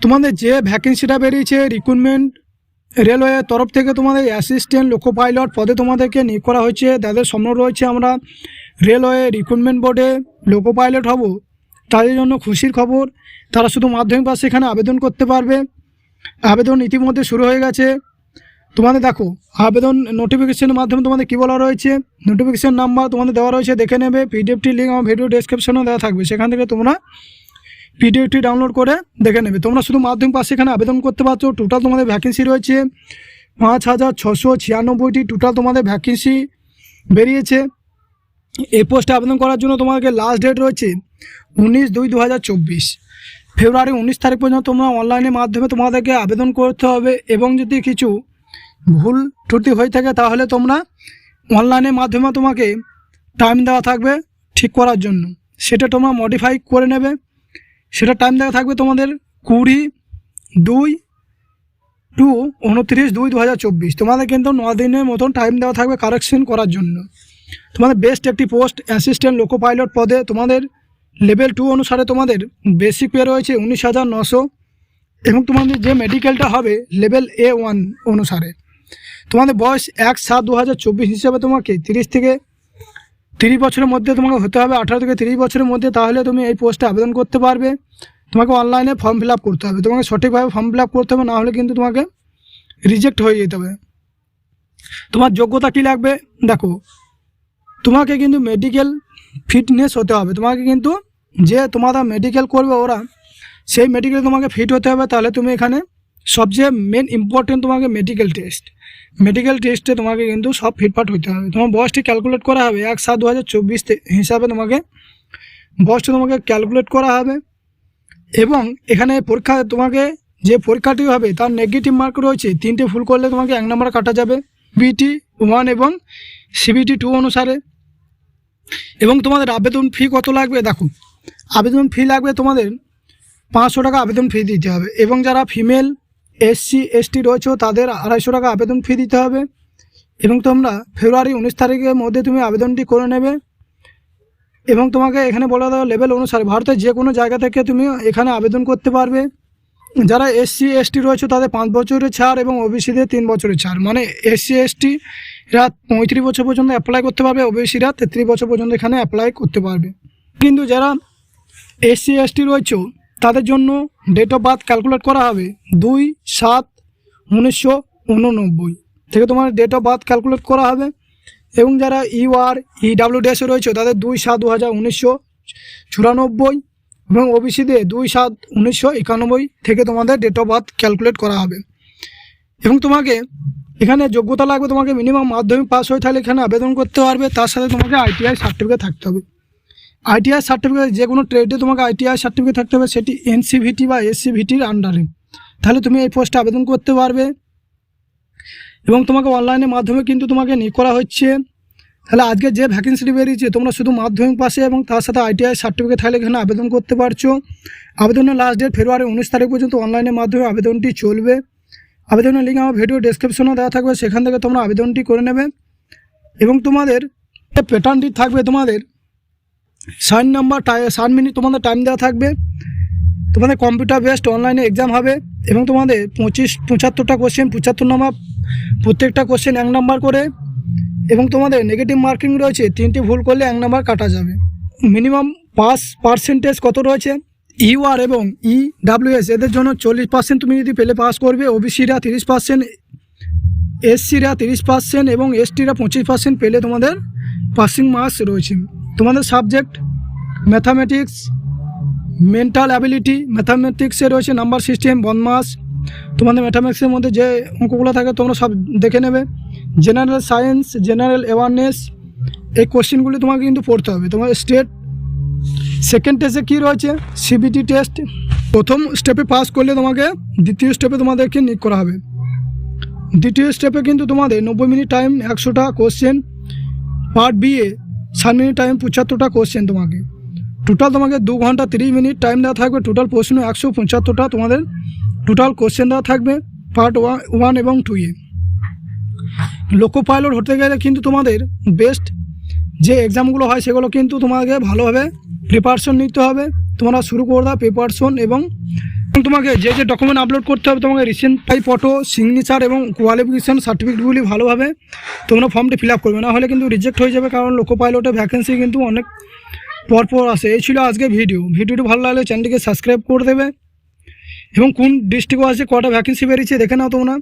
তোমাদের যে ভ্যাকেন্সিটা বেরিয়েছে রিক্রুটমেন্ট রেলওয়ে তরফ থেকে তোমাদের অ্যাসিস্ট্যান্ট লোকো পাইলট পদে তোমাদেরকে নিয়োগ করা হয়েছে। তাদের সম্মান রয়েছে আমরা রেলওয়ে রিক্রুটমেন্ট বোর্ডে লোকো পাইলট হব। তাদের জন্য খুশির খবর, তারা শুধু মাধ্যমিক পাশে এখানে আবেদন করতে পারবে। আবেদন ইতিমধ্যে শুরু হয়ে গেছে। তোমাদের দেখো, আবেদন নোটিফিকেশনের মাধ্যমে তোমাদের কী বলা রয়েছে? নোটিফিকেশন নাম্বার তোমাদের দেওয়া রয়েছে, দেখে নেবে। পিডিএফটি লিঙ্ক আমার ভিডিও ডেসক্রিপশনেও দেওয়া থাকবে। সেখান থেকে তোমরা পিডিএফটি ডাউনলোড করে দেখে নেবে। তোমরা শুধু মাধ্যমিক পাশে এখানে আবেদন করতে পারছ। টোটাল তোমাদের ভ্যাকেন্সি রয়েছে পাঁচ হাজার ছশো ছিয়ানব্বইটি। টোটাল তোমাদের ভ্যাকেন্সি বেরিয়েছে। এই পোস্টে আবেদন করার জন্য তোমাকে লাস্ট ডেট রয়েছে উনিশ দুই দু ফেব্রুয়ারি উনিশ তারিখ পর্যন্ত তোমরা অনলাইনের মাধ্যমে তোমাদেরকে আবেদন করতে হবে এবং যদি কিছু ভুল ত্রুটি হয়ে থাকে তাহলে তোমরা অনলাইনের মাধ্যমে তোমাকে টাইম দেওয়া থাকবে ঠিক করার জন্য। সেটা তোমরা মডিফাই করে নেবে। সেটা টাইম দেওয়া থাকবে তোমাদের কুড়ি দুই টু উনত্রিশ দুই দু হাজার চব্বিশ। তোমাদের কিন্তু ন দিনের মতন টাইম দেওয়া থাকবে কারেকশন করার জন্য। তোমাদের বেস্ট একটি পোস্ট অ্যাসিস্ট্যান্ট লোকো পাইলট পদে তোমাদের লেভেল টু অনুসারে তোমাদের বেসিক পে রয়েছে উনিশ হাজার নশো এবং তোমাদের যে মেডিকেলটা হবে লেভেল এ ওয়ান অনুসারে। তোমাদের বয়স এক সাত দু হাজার চব্বিশ হিসাবে তোমাকে তিরিশ থেকে তিরিশ বছরের মধ্যে তোমাকে হতে হবে, আঠারো থেকে তিরিশ বছরের মধ্যে তাহলে তুমি এই পোস্টে আবেদন করতে পারবে। তোমাকে অনলাইনে ফর্ম ফিল করতে হবে। তোমাকে সঠিকভাবে ফর্ম ফিল করতে হবে, না হলে কিন্তু তোমাকে রিজেক্ট হয়ে যেতে হবে। তোমার যোগ্যতা কী লাগবে? দেখো, তোমাকে কিন্তু মেডিকেল ফিটনেস হতে হবে। তোমাকে কিন্তু যে তোমাদের মেডিকেল করবে ওরা, সেই মেডিকেল তোমাকে ফিট হতে হবে। তাহলে তুমি এখানে সবচেয়ে মেন ইম্পর্টেন্ট তোমাকে মেডিকেল টেস্ট মেডিকেল টেস্টে তোমাকে কিন্তু সব ফিটফাট হতে হবে। তোমার বয়সটি ক্যালকুলেট করা হবে, এক সাত দু হাজার চব্বিশ হিসাবে তোমাকে বয়সটা তোমাকে ক্যালকুলেট করা হবে এবং এখানে পরীক্ষা তোমাকে যে পরীক্ষাটি হবে তার নেগেটিভ মার্ক রয়েছে, তিনটে ফুল করলে তোমাকে এক নম্বর কাটা যাবে বিটি ওয়ান এবং সিবিটি টু অনুসারে। এবং তোমাদের আবেদন ফি কত লাগবে দেখো, আবেদন ফি লাগবে তোমাদের পাঁচশো টাকা আবেদন ফি দিতে হবে এবং যারা ফিমেল এসসি, এসটি রয়েছে তাদের আড়াইশো টাকা আবেদন ফি দিতে হবে। এবং তোমরা ফেব্রুয়ারি উনিশ তারিখের মধ্যে তুমি আবেদনটি করে নেবে। এবং তোমাকে এখানে বলা দেওয়া লেভেল অনুসারে ভারতের যে কোনো জায়গা থেকে তুমি এখানে আবেদন করতে পারবে। যারা এসসি, এসটি রয়েছে তাদের পাঁচ বছরের ছাড় এবং ওবিসিদের তিন বছরের ছাড়। মানে এসসি, এসটি এরা পঁয়ত্রিশ বছর পর্যন্ত অ্যাপ্লাই করতে পারবে, ওবিসিরা তেত্রিশ বছর পর্যন্ত এখানে অ্যাপ্লাই করতে পারবে। কিন্তু যারা এসসি, এসটি রয়েছে তাদের জন্য ডেট অফ বার্থ ক্যালকুলেট করা হবে দুই সাত উনিশশো উননব্বই। থেকে তোমার ডেট অফ বার্থ ক্যালকুলেট করা হবে এবং যারা ইউ ইউআর ইডাব্লিউডিএসে রয়েছে, তাদের দুই সাত দু হাজার উনিশশো চুরানব্বই এবং ওবিসিদের দুই সাত উনিশশো একানব্বই থেকে তোমাদের ডেট অফ বার্থ ক্যালকুলেট করা হবে। এবং তোমাকে এখানে যোগ্যতা লাগবে, তোমাকে মিনিমাম মাধ্যমিক পাস হয়ে তাহলে এখানে আবেদন করতে পারবে, তার সাথে তোমাকে আইটিআই সার্টিফিকেট থাকতে হবে। আইটিআই সার্টিফিকেট যে কোনো ট্রেডে তোমাকে আইটিআই সার্টিফিকেট থাকতে হবে, সেটি এনসিভিটি বা এসসিভিটির আন্ডারে তাহলে তুমি এই পোস্টে আবেদন করতে পারবে। এবং তোমাকে অনলাইনের মাধ্যমে কিন্তু তোমাকে নিয়োগ করা হচ্ছে। তাহলে আজকে যে ভ্যাকেন্সিটি বেরিয়েছে, তোমরা শুধু মাধ্যমিক পাশে এবং তার সাথে আইটিআই সার্টিফিকেট থাকলে এখানে আবেদন করতে পারছ। আবেদনের লাস্ট ডেট ফেব্রুয়ারি উনিশ তারিখ পর্যন্ত অনলাইনের মাধ্যমে আবেদনটি চলবে। আবেদনের লিঙ্ক আমার ভিডিও ডেসক্রিপশনেও দেওয়া থাকবে, সেখান থেকে তোমরা আবেদনটি করে নেবে। এবং তোমাদের প্যাটার্নটি থাকবে তোমাদের ষাট নাম্বার ষাট মিনিট তোমাদের টাইম দেওয়া থাকবে। তোমাদের কম্পিউটার বেসড অনলাইনে এক্সাম হবে এবং তোমাদের পঁচিশ, পঁচাত্তরটা কোশ্চেন পঁচাত্তর নম্বর প্রত্যেকটা কোশ্চেন এক নাম্বার করে এবং তোমাদের নেগেটিভ মার্কিং রয়েছে, তিনটি ভুল করলে এক নাম্বার কাটা যাবে। মিনিমাম পাস পার্সেন্টেজ কত রয়েছে? ইউআর এবং ই ডাব্লিউএস এদের জন্য চল্লিশ পার্সেন্ট তুমি যদি পেলে পাস করবে ওবিসিরা তিরিশ পার্সেন্ট এসসিরা তিরিশ পার্সেন্ট এবং এসটিরা পঁচিশ পার্সেন্ট পেলে তোমাদের পাসিং মার্কস রয়েছে। তোমাদের সাবজেক্ট ম্যাথামেটিক্স মেন্টাল অ্যাবিলিটি ম্যাথামেটিক্সে রয়েছে নাম্বার সিস্টেম বনমাস তোমাদের ম্যাথামেটিক্সের মধ্যে যে অঙ্কগুলো থাকে তোমরা সব দেখে নেবে। জেনারেল সায়েন্স জেনারেল অ্যাওয়ারনেস এই কোশ্চেনগুলি তোমাকে কিন্তু পড়তে হবে। তোমার স্টেট সেকেন্ড টেস্টে কী রয়েছে? সিবিটি টেস্ট প্রথম স্টেপে পাস করলে তোমাকে দ্বিতীয় স্টেপে তোমাদেরকে নিয়োগ করা হবে। দ্বিতীয় স্টেপে কিন্তু তোমাদের নব্বই মিনিট টাইম একশোটা কোশ্চেন পার্ট বি এ ষাট মিনিট টাইম পঁচাত্তরটা কোশ্চেন তোমাকে। টোটাল তোমাকে দু ঘণ্টা তিরিশ মিনিট টাইম দেওয়া থাকবে। টোটাল প্রশ্ন একশো পঁচাত্তরটা তোমাদের টোটাল কোশ্চেন দেওয়া থাকবে পার্ট ওয়ান এবং টু এ। লোকো পাইলট হতে গেলে কিন্তু তোমাদের বেস্ট যে এক্সামগুলো হয় সেগুলো কিন্তু তোমাকে ভালোভাবে প্রিপারেশন নিতে হবে। তোমরা শুরু করে দাও প্রিপারেশন এবং তোমাকে যে যে ডকুমেন্ট আপলোড করতে হবে, তোমাকে রিসেন্ট পাই ফটো সিগনেচার এবং কোয়ালিফিকেশন সার্টিফিকেটগুলি ভালোভাবে তোমরা ফর্মটি ফিল আপ করবে। না হলে কিন্তু রিজেক্ট হয়ে যাবে, কারণ লোকো পাইলটের ভ্যাকেন্সি কিন্তু অনেক পরপর আসে। এই ছিল আজকে ভিডিও ভিডিওটি ভালো লাগলে চ্যানেলটিকে সাবস্ক্রাইব করে দেবে। এবং কোন ডিস্ট্রিক্টও আছে, কটা ভ্যাকেন্সি বেরিয়েছে, দেখে নাও তোমরা।